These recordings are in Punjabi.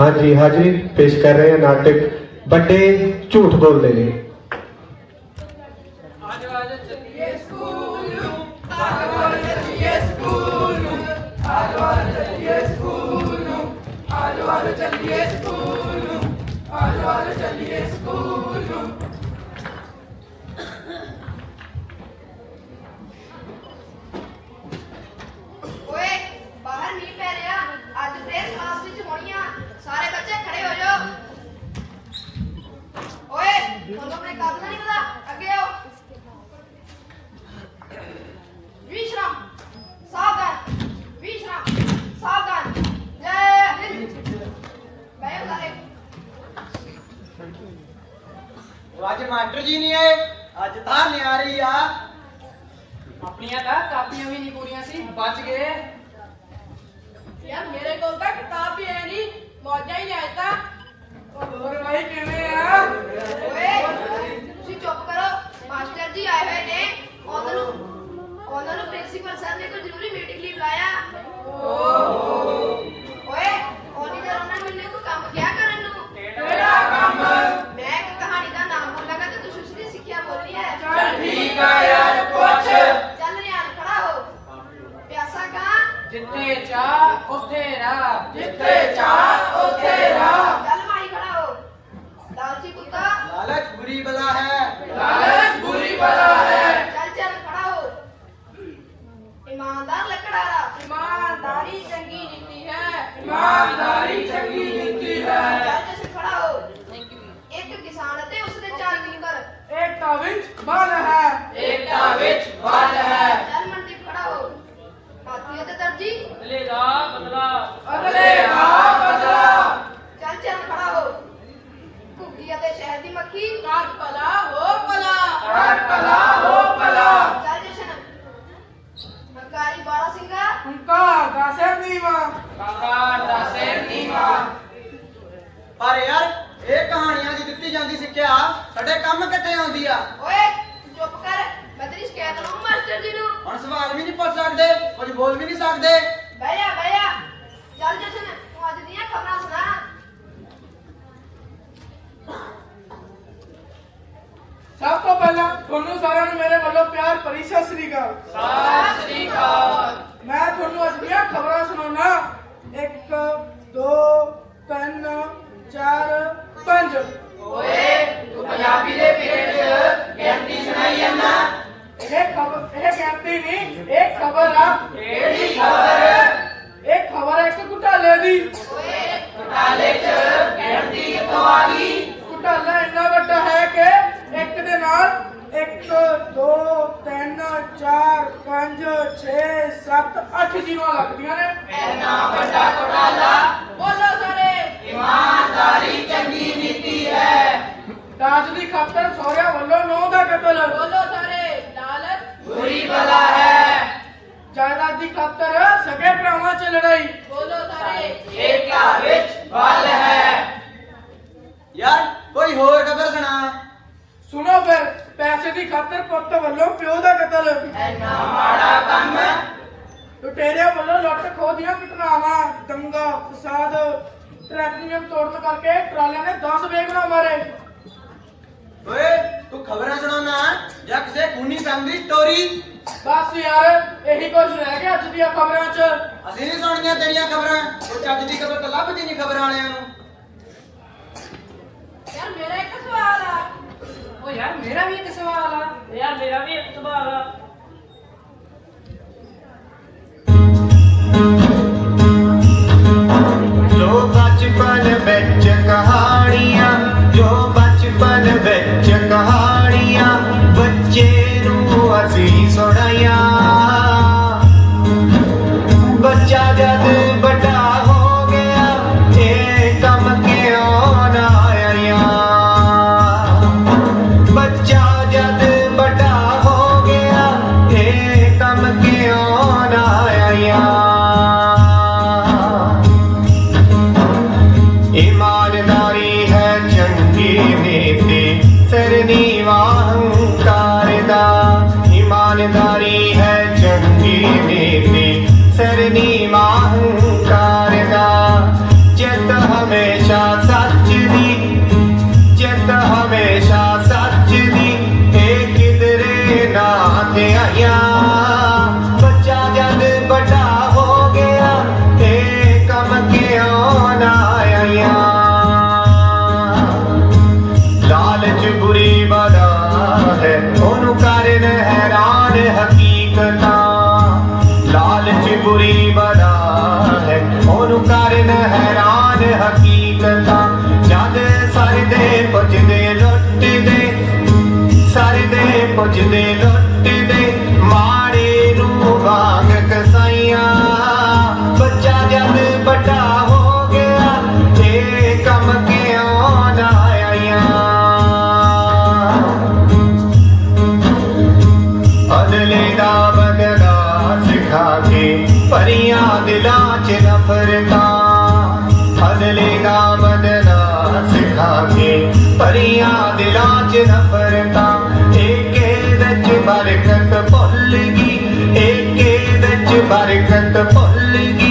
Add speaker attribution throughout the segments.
Speaker 1: ਹਾਂਜੀ ਹਾਜ਼ਰੀ ਪੇਸ਼ ਕਰ ਰਹੇ ਹਾਂ ਨਾਟਕ। ਵੱਡੇ ਝੂਠ ਬੋਲਦੇ ਨੇ।
Speaker 2: ਕਾਪੀਆਂ ਵੀ ਨਹੀਂ ਪੂਰੀਆਂ ਸੀ ਬਚ ਗਏ।
Speaker 3: ਯਾਰ ਮੇਰੇ ਕੋਲ ਤਾਂ ਕਿਤਾਬ ਵੀ ਹੈ ਨਹੀਂ ਮੌਜਾਂ ਹੀ ਅੱਜ ਤਾਂ
Speaker 2: ਹੋਰ ਭਾਈ ਕਿਵੇਂ ਆ?
Speaker 4: ਓਏ ਤੁਸੀਂ ਚੁੱਪ ਕਰੋ। ਮਾਸਟਰ ਜੀ ਆਏ ਹੋਏ ਨੇ। ਉਹਨਾਂ ਨੂੰ ਉਹਨਾਂ ਨੂੰ ਪ੍ਰਿੰਸੀਪਲ ਸਰ ਨੇ ਕੋਈ ਜ਼ਰੂਰੀ ਮੀਟਿੰਗ ਲਈ ਬੁਲਾਇਆ। ਓਏ ਉਹਨੀ ਦੇਰ ਉਹਨਾਂ ਨੇ ਮੈਨੂੰ ਕੋਈ ਕੰਮ ਕਿਹਾ ਕਰਨ ਨੂੰ
Speaker 2: ਕਿਹੜਾ ਕੰਮ
Speaker 4: ਮੈਂ ਇੱਕ ਕਹਾਣੀ ਦਾ ਨਾਮ ਬੋਲਾਂਗਾ ਤੇ ਤੁਸੀਂ ਉਸ ਦੀ ਸਿੱਖਿਆ ਬੋਲਣੀ ਹੈ
Speaker 2: ਚੱਲ ਠੀਕ ਆ ਯਾਰ ਪੁੱਛ
Speaker 4: ਚੱਲ ਰਿਆਨ ਖੜਾ ਹੋ ਪਿਆਸਾ ਕਾਂ
Speaker 2: ਜਿੱਥੇ ਚਾਹ ਉੱਥੇ ਰਾਹ ਜਿੱਥੇ ਚਾਹ ਉੱਥੇ ਰਾਹ
Speaker 4: ਚੱਲ ਮਾਈ ਖੜਾ ਹੋ ਲਾਲਚੀ ਕੁੱਤਾ
Speaker 5: ਲਾਲਚ ਬੁਰੀ ਬਲਾ ਹੈ
Speaker 2: ਲਾਲਚ ਬੁਰੀ ਬਲਾ ਹੈ
Speaker 4: ਚੱਲ ਚੱਲ ਖੜਾ ਹੋ ਇਮਾਨਦਾਰ ਲੱਕੜਾਰਾ
Speaker 3: ਇਮਾਨਦਾਰੀ ਚੰਗੀ ਨੀਤੀ ਹੈ
Speaker 2: ਇਮਾਨਦਾਰੀ ਚੰਗੀ ਨੀਤੀ ਹੈ
Speaker 4: ਚੱਲ ਜਸ਼ਨ ਖੜਾ ਹੋ ਇੱਕ ਕਿਸਾਨ ਅਤੇ ਉਸ ਦੇ ਚਾਰ
Speaker 2: ਏਕਤਾ ਵਿੱਚ ਬਲ ਹੈ। ਏਕਤਾ ਵਿੱਚ ਬਲ ਹੈ।
Speaker 4: ਚੱਲ ਮਨਦੀਪ ਖੜਾ ਹੋ। ਹਾਥੀ ਅਤੇ ਦਰਜੀ।
Speaker 2: ਅਗਲੇ ਦਾ ਬਦਲਾ। ਅਗਲੇ ਦਾ ਬਦਲਾ।
Speaker 4: ਚੱਲ ਚੱਲ ਖੜਾ ਹੋ। ਘੁੱਗੀ ਅਤੇ ਸ਼ਹਿਦ ਦੀ ਮੱਖੀ।
Speaker 3: ਕਰ ਭਲਾ ਹੋ ਭਲਾ।
Speaker 2: ਕਰ ਭਲਾ ਹੋ ਭਲਾ।
Speaker 4: ਚੱਲ ਜਸ਼ਨ। ਹੰਕਾਰੀ ਬਾਲਾ ਸਿੰਘਾ।
Speaker 2: ਹੰਕਾਰ ਦਾ ਸਿਰ ਨੀਵਾ। ਹੰਕਾਰ ਦਾ ਸਿਰ ਨੀਵਾ।
Speaker 5: ਪਰ ਯਾਰ ਇਹ ਕਹਾਣੀਆਂ ਜਾਂਦੀ ਸਿੱਖਿਆ ਸਾਡੇ ਕੰਮ ਕਿੱਥੇ ਆਉਂਦੀ ਆ?
Speaker 4: ਓਏ ਚੁੱਪ ਕਰ ਮੈਂ ਤੇਰੀ ਸ਼ਿਕਾਇਤ ਲਾਉਂ ਮਾਸਟਰ ਜੀ ਨੂੰ।
Speaker 5: ਹੁਣ ਸਵਾਲ ਵੀ ਨਹੀਂ ਪੁੱਛ ਸਕਦੇ ਕੁਝ ਬੋਲ ਵੀ ਨਹੀਂ ਸਕਦੇ।
Speaker 4: ਬਹਿ ਜਾ ਬਹਿ ਜਾ। ਚੱਲ ਜਸ਼ਨ ਤੂੰ ਅੱਜ ਦੀਆਂ ਖਬਰਾਂ ਸੁਣਾ।
Speaker 2: ਸਭ ਤੋਂ ਪਹਿਲਾਂ ਤੁਹਾਨੂੰ ਸਾਰਿਆਂ ਨੂੰ ਮੇਰੇ ਵੱਲੋਂ ਪਿਆਰ ਭਰੀ ਸਤਿ ਸ੍ਰੀ ਅਕਾਲ। ਸਤਿ ਸ੍ਰੀ ਅਕਾਲ। ਮੈਂ ਤੁਹਾਨੂੰ ਅੱਜ ਦੀਆਂ ਖਬਰਾਂ ਸੁਣਾਉਣਾ। 1 2 3 4 5 ਓਏ ਤੂੰ ਪੰਜਾਬੀ ਦੇ ਪੀਰੀਅਡ 'ਚ ਗਿਣਤੀ ਸੁਣਾਈ ਜਾਂਦਾ। ਇਹ ਖਬਰ ਇਹ ਗਿਣਤੀ ਨਹੀਂ ਇਹ ਖਬਰ ਆ। ਕਿਹੜੀ ਖਬਰ? ਇਹ ਖਬਰ ਇੱਕ ਘੁਟਾਲੇ ਦੀ।
Speaker 4: ਓਏ
Speaker 2: ਘੁਟਾਲੇ 'ਚ ਗਿਣਤੀ ਕਿੱਥੋਂ ਆ ਗਈ? ਘੁਟਾਲਾ ਇੰਨਾ ਵੱਡਾ ਹੈ ਕਿ ਇੱਕ ਦੇ ਨਾਲ 1 2 3 4 5 6 7 8 ਜੀਵਾਂ ਲੱਗਦੀਆਂ ਨੇ। ਇੰਨਾ ਵੱਡਾ ਘੁਟਾਲਾ।
Speaker 3: ਬੋਲੋ ਸਾਰੇ।
Speaker 2: ਲੜਾਈ।
Speaker 3: ਬੋਲੋ ਸਾਰੇ।
Speaker 2: ਏਕਾ ਵਿੱਚ ਬਲ ਹੈ।
Speaker 5: ਯਾਰ ਕੋਈ ਹੋਰ ਖਬਰ ਸੁਣਾ।
Speaker 2: ਸੁਣੋ ਫਿਰ ਪੈਸੇ ਦੀ ਖਾਤਰ ਪੁੱਤ ਵੱਲੋਂ ਪਿਓ ਦਾ ਕਤਲ। ਐਨਾ ਮਾੜਾ ਕੰਮ। ਲੁਟੇਰਿਆਂ ਵੱਲੋਂ ਲੁੱਟ ਖੋਹ ਦੀਆਂ ਘਟਨਾਵਾਂ ਦੰਗਾ ਫਸਾਦ ਟ੍ਰੈਫਿਕ ਨਿਯਮ ਤੋੜਨ ਕਰਕੇ ਟਰਾਲਿਆਂ ਨੇ 10 ਵੇਗਣਾ ਮਾਰੇ।
Speaker 5: ਓਏ ਤੂੰ ਖਬਰਾਂ ਸੁਣਾਉਣਾ ਜਾਂ ਕਿਸੇ ਖੂਨੀ ਫੈਮਿਲੀ ਸਟੋਰੀ?
Speaker 2: ਬਸ ਯਾਰ ਇਹੀ ਕੁਝ ਰਹਿ ਗਿਆ ਅੱਜ ਦੀਆਂ ਖਬਰਾਂ 'ਚ।
Speaker 5: ਅਸੀਂ ਨਹੀਂ ਸੁਣਨੀਆਂ ਤੇਰੀਆਂ ਖਬਰਾਂ। ਉਹ ਚੱਜ ਦੀ ਖਬਰ ਤਾਂ ਲੱਭਦੀ ਨਹੀਂ ਖਬਰਾਂ ਵਾਲਿਆਂ ਨੂੰ।
Speaker 3: ਯਾਰ ਮੇਰਾ ਇੱਕ ਸਵਾਲ ਆ।
Speaker 2: ਓ ਯਾਰ ਮੇਰਾ ਵੀ ਇੱਕ ਸਵਾਲ ਆ। ਯਾਰ ਮੇਰਾ ਵੀ ਇੱਕ ਸਵਾਲ ਆ।
Speaker 1: ਕੇ ਆਇਆ ਬੱਚਾ ਜਦ ਵੱਡਾ ਹੋ ਗਿਆ ਲਾਲਚ ਬੁਰੀ ਬਲਾ ਹੈ, ਉਹਨੂੰ ਕਾਰਨ ਹੈਰਾਨ ਹਕੀਕਤਾਂ। ਲਾਲਚ ਬੁਰੀ ਬਲਾ ਹੈ, ਉਹਨੂੰ ਕਾਰਨ ਹੈਰਾਨ ਹਕੀਕਤਾਂ। ਜਦ ਸਾਰੇ ਦੇ ਪੁੱਜਦੇ, ਲੁੱਟਦੇ ਦੇ ਪੁੱਜਦੇ ਦਿਲਾਂ 'ਚ ਨਫ਼ਰਤਾਂ ਏਕੇ ਵਿੱਚ ਬਰਕਤ ਭੁੱਲ ਗਈ ਏਕੇ ਵਿੱਚ ਬਰਕਤ ਭੁੱਲ ਗਈ।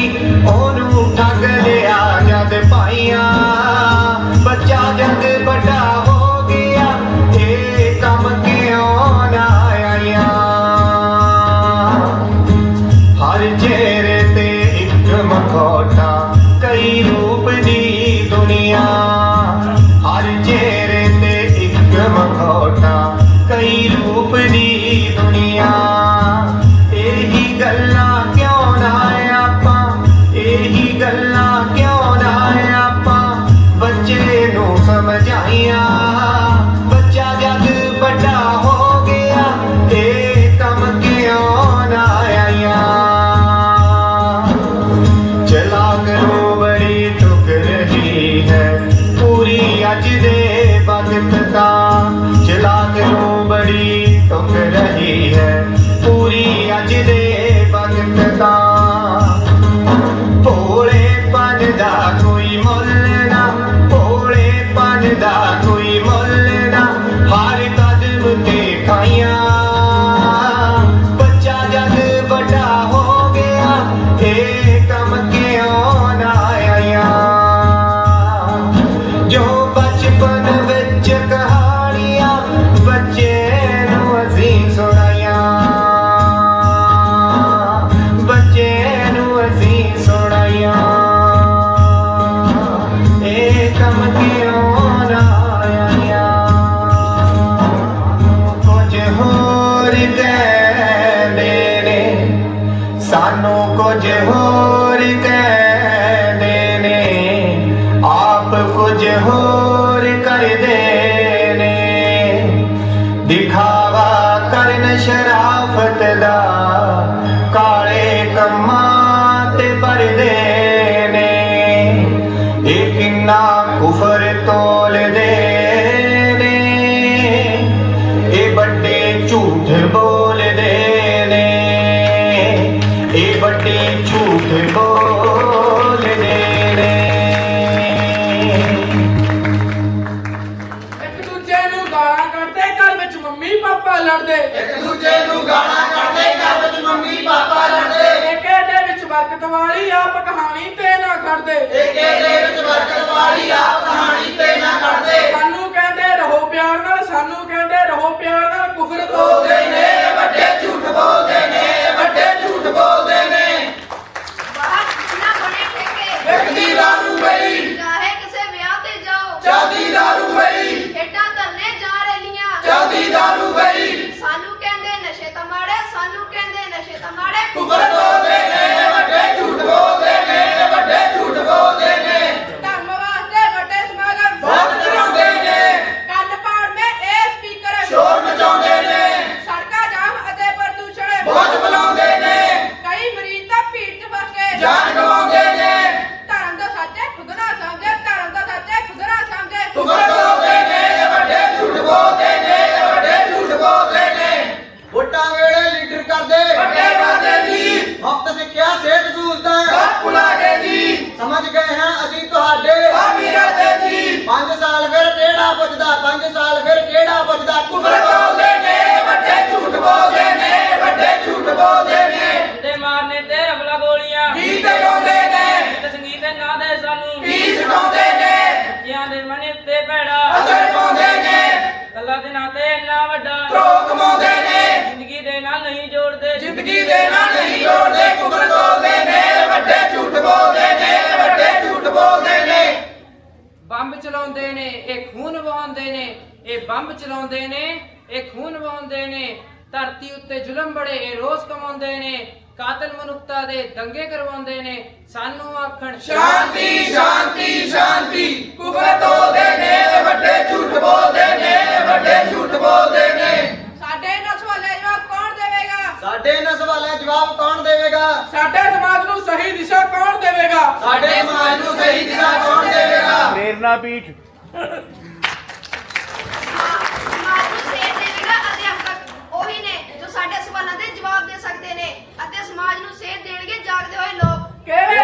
Speaker 1: ਕੁਝ ਹੋਰ ਕਹਿੰਦੇ ਨੇ ਆਪ ਕੁਝ ਹੋਰ ਕਰਦੇ ਵੱਡੇ ਝੂਠ ਬੋਲਦੇ ਨੇ
Speaker 2: ਇੱਕ ਦੂਜੇ ਨੂੰ ਗਾਲਾਂ ਕੱਢਦੇ ਘਰ ਵਿੱਚ ਮੰਮੀ ਪਾਪਾ ਲੜਦੇ।
Speaker 5: ਇੱਕ ਦੂਜੇ ਨੂੰ ਗਾਲਾਂ ਕੱਢਦੇ ਘਰ ਵਿੱਚ ਮੰਮੀ ਪਾਪਾ ਲੜਦੇ।
Speaker 2: ਏਕੇ ਦੇ ਵਿੱਚ ਬਰਕਤ ਵਾਲੀ ਆਪ ਕਹਾਣੀ ਤੇ ਨਾ ਖੜਦੇ।
Speaker 5: ਏਕੇ ਦੇ ਵਿੱਚ ਬਰਕਤ ਵਾਲੀ ਆਪ ਕਹਾਣੀ ਤੇ ਨਾ ਕੱਢਦੇ
Speaker 2: ਸਾਨੂੰ ਕਹਿੰਦੇ ਰਹੋ ਪਿਆਰ ਨਾਲ ਸਾਨੂੰ ਕਹਿੰਦੇ ਰਹੋ ਪਿਆਰ ਨਾਲ ਕੁਫਰ ਤੋਲਦੇ ਨੇ।
Speaker 6: ਜ਼ਿੰਦਗੀ ਦੇ ਨਾਲ ਨਹੀਂ ਜੋੜਦੇ
Speaker 5: ਕੁਫਰ ਬੋਲਦੇ ਨੇ ਵੱਡੇ ਝੂਠ ਬੋਲਦੇ ਨੇ ਵੱਡੇ ਝੂਠ ਬੋਲਦੇ ਨੇ।
Speaker 6: ਬੰਬ ਚਲਾਉਂਦੇ ਨੇ ਇਹ ਖੂਨ ਵਹਾਉਂਦੇ ਨੇ ਇਹ ਬੰਬ ਚਲਾਉਂਦੇ ਨੇ ਇਹ ਖੂਨ ਵਹਾਉਂਦੇ ਨੇ। ਧਰਤੀ ਉੱਤੇ ਜ਼ੁਲਮ ਬੜੇ ਇਹ ਰੋਜ਼ ਕਮਾਉਂਦੇ ਨੇ ਕਾਤਲ ਮਨੁੱਖਤਾ ਦੇ ਦੰਗੇ ਕਰਵਾਉਂਦੇ ਨੇ। ਸਾਨੂੰ ਆਖਣ
Speaker 5: ਸ਼ਾਂਤੀ ਸ਼ਾਂਤੀ ਸ਼ਾਂਤੀ। ਕੁਫਰ ਤੋਲਦੇ ਨੇ ਵੱਡੇ ਝੂਠ ਬੋਲਦੇ ਨੇ ਵੱਡੇ ਝੂਠ ਬੋਲਦੇ ਨੇ
Speaker 3: ਸਾਡੇ ਨਾਲ ਸਵਾਲੇ ਜਵਾਬ ਕੌਣ ਦੇਵੇਗਾ
Speaker 5: ਸਾਡੇ ਇਹਨਾਂ ਸਵਾਲਾਂ ਦੇ ਜਵਾਬ ਕੌਣ ਦੇਵੇਗਾ?
Speaker 2: ਸਾਡੇ ਸਮਾਜ ਨੂੰ ਸਹੀ ਦਿਸ਼ਾ ਕੌਣ ਦੇਵੇਗਾ?
Speaker 5: ਸਾਡੇ ਸਮਾਜ ਨੂੰ ਸਹੀ ਦਿਸ਼ਾ ਕੌਣ ਦੇਵੇਗਾ?
Speaker 1: ਪ੍ਰੇਰਨਾ ਪੀਠ।
Speaker 4: ਸਮਾਜ ਨੂੰ ਸੇਧ ਦੇਵੇਗਾ ਅਧਿਆਪਕ ਉਹੀ ਨੇ ਜੋ ਸਾਡੇ ਸਵਾਲਾਂ ਦੇ ਜਵਾਬ ਦੇ ਸਕਦੇ ਨੇ ਅਤੇ ਸਮਾਜ ਨੂੰ ਸੇਧ ਦੇਣਗੇ ਜਾਗਦੇ ਹੋਏ ਲੋਕ।
Speaker 2: ਕਿਹੜੇ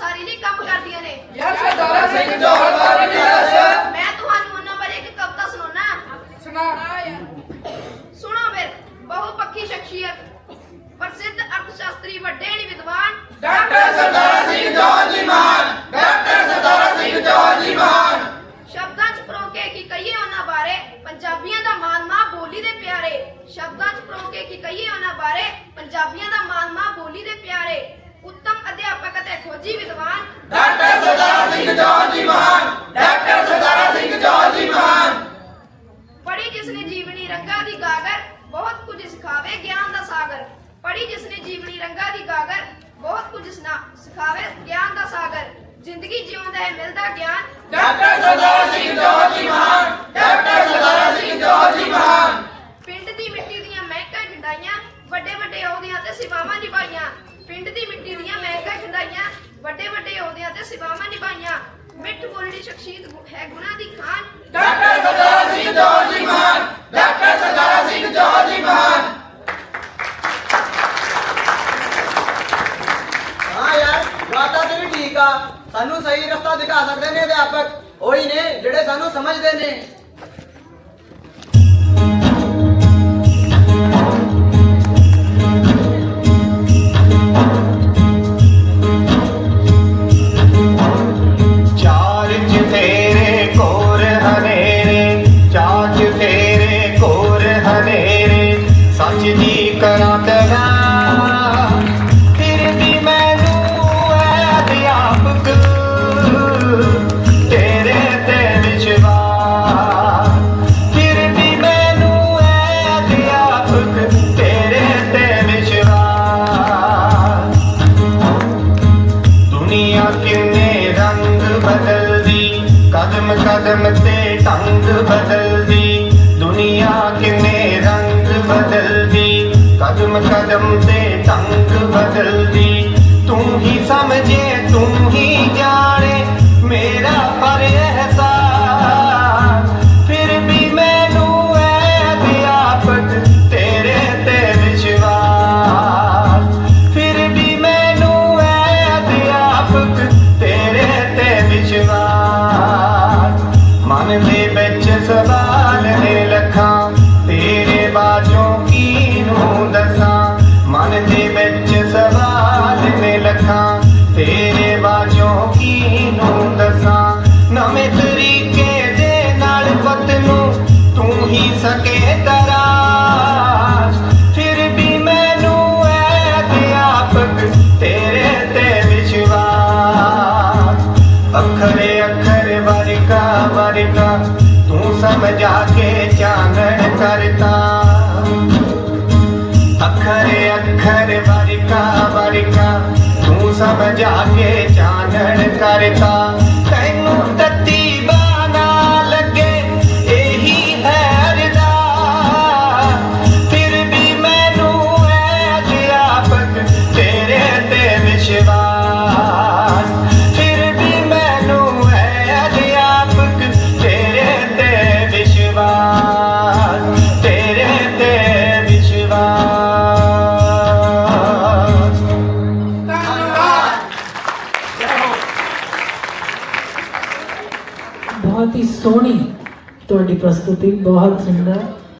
Speaker 5: ਅਨੁਸਾਰੀ ਲਈ
Speaker 4: ਕੰਮ ਕਰਦੀਆਂ ਨੇ।
Speaker 2: ਯਾਰ ਸਰਦਾਰਾ ਸਿੰਘ ਜੋਹਰ ਬਾਰੇ ਵੀ ਦੱਸ।
Speaker 4: ਮੈਂ ਤੁਹਾਨੂੰ ਉਹਨਾਂ ਬਾਰੇ ਇੱਕ ਕਵਿਤਾ ਸੁਣਾਉਣਾ।
Speaker 2: ਸੁਣਾ।
Speaker 4: ਸੁਣੋ ਫਿਰ ਬਹੁ ਪੱਖੀ ਸ਼ਖਸੀਅਤ ਪ੍ਰਸਿੱਧ ਅਰਥਸ਼ਾਸਤਰੀ ਵੱਡੇ ਨੀ ਵਿਦਵਾਨ।
Speaker 5: ਡਾਕਟਰ ਸਰਦਾਰਾ ਸਿੰਘ ਜੋਹਰ ਜੀ ਮਾਨ ਡਾਕਟਰ ਸਰਦਾਰਾ ਸਿੰਘ ਜੋਹਰ ਜੀ ਮਾਨ
Speaker 4: ਸ਼ਬਦਾਂ 'ਚ ਪਰੋਕੇ ਕੀ ਕਹੀਏ ਉਹਨਾਂ ਬਾਰੇ? ਪੰਜਾਬੀਆਂ ਦਾ ਮਾਨ ਮਾਂ ਬੋਲੀ ਦੇ ਪਿਆਰੇ। ਸ਼ਬਦਾਂ 'ਚ ਪਰੋਕੇ ਕੀ ਕਹੀਏ ਉਹਨਾਂ ਬਾਰੇ? ਪੰਜਾਬੀਆਂ ਦਾ ਮਾਨ ਮਾਂ ਬੋਲੀ ਦੇ ਪਿਆਰੇ। ਅਧਿਆਪਕ ਅਤੇ ਖੋਜੀ ਵਿਦਵਾਨ
Speaker 5: ਡਾਕਟਰ ਸਰਦਾਰਾ ਸਿੰਘ ਜਵਾਹਰ ਜੀ ਮਹਾਨ। ਡਾਕਟਰ ਸਰਦਾਰਾ ਸਿੰਘ ਜਵਾਹਰ ਜੀ ਮਹਾਨ।
Speaker 4: ਪੜੀ ਜਿਸਨੇ ਜੀਵਨੀ ਰੰਗਾ ਦੀ ਗਾਗਰ ਬਹੁਤ ਕੁਝ ਸਿਖਾਵੇ ਗਿਆਨ ਦਾ ਸਾਗਰ। ਪੜੀ ਜਿਸਨੇ ਜੀਵਨੀ ਰੰਗਾ ਦੀ ਗਾਗਰ ਬਹੁਤ ਕੁਝ ਸਿਖਾਵੇ ਗਿਆਨ ਦਾ ਸਾਗਰ। ਜ਼ਿੰਦਗੀ ਜਿਉਣ ਦਾ ਹੈ ਮਿਲਦਾ ਗਿਆਨ।
Speaker 5: ਡਾਕਟਰ ਸਰਦਾਰਾ ਸਿੰਘ ਜਵਾਹਰ ਜੀ ਮਹਾਨ। ਡਾਕਟਰ ਸਰਦਾਰਾ ਸਿੰਘ ਜਵਾਹਰ ਜੀ ਮਹਾਨ।
Speaker 4: ਪਿੰਡ ਦੀ ਮਿੱਟੀ ਦੀਆਂ ਮਹਿਕਾਂ ਖਿੰਡਾਈਆਂ ਵੱਡੇ ਵੱਡੇ ਅਹੁਦਿਆਂ ਤੇ ਸੇਵਾਵਾਂ ਨਿਭਾਈਆਂ। ਖਿੰਡਾਈਆਂ ਵੱਡੇ ਵੱਡੇ ਅਹੁਦਿਆਂ ਤੇ ਸੇਵਾਵਾਂ ਨਿਭਾਈਆਂ। ਮਿੱਠ ਬੋਲੜੀ ਸ਼ਖਸੀਅਤ ਹੈ ਗੁਣਾ ਦੀ ਖਾਨ।
Speaker 5: ਡਾਕਟਰ ਸਰਦਾਰਾ ਸਿੰਘ ਜਵਾਹਰ ਜੀ ਮਹਾਨ ਡਾਕਟਰ ਸਰਦਾਰਾ ਸਿੰਘ ਜਵਾਹਰ ਜੀ ਮਹਾਨ ਹਾਂ ਯਾਰ ਬਾਤਾਂ ਤੇ ਵੀ ਠੀਕ ਆ। ਸਾਨੂੰ ਸਹੀ ਰਸਤਾ ਦਿਖਾ ਸਕਦੇ ਨੇ ਅਧਿਆਪਕ। ਉਹੀ ਨੇ ਜਿਹੜੇ ਸਾਨੂੰ ਸਮਝਦੇ ਨੇ।
Speaker 1: ਦੁਨੀਆ ਕਿੰਨੇ ਰੰਗ ਬਦਲਦੀ। ਕਦਮ ਕਦਮ ਤੇ ਢੰਗ ਬਦਲਦੀ। ਦੁਨੀਆ ਕਿੰਨੇ ਰੰਗ ਬਦਲਦੀ। ਕਦਮ ਕਦਮ ਤੇ ਢੰਗ ਬਦਲਦੀ। ਤੂੰ ਹੀ ਸਮਝੇ, ਤੂੰ ਹੀ
Speaker 7: ਬਹੁਤ ਹੀ ਸੋਹਣੀ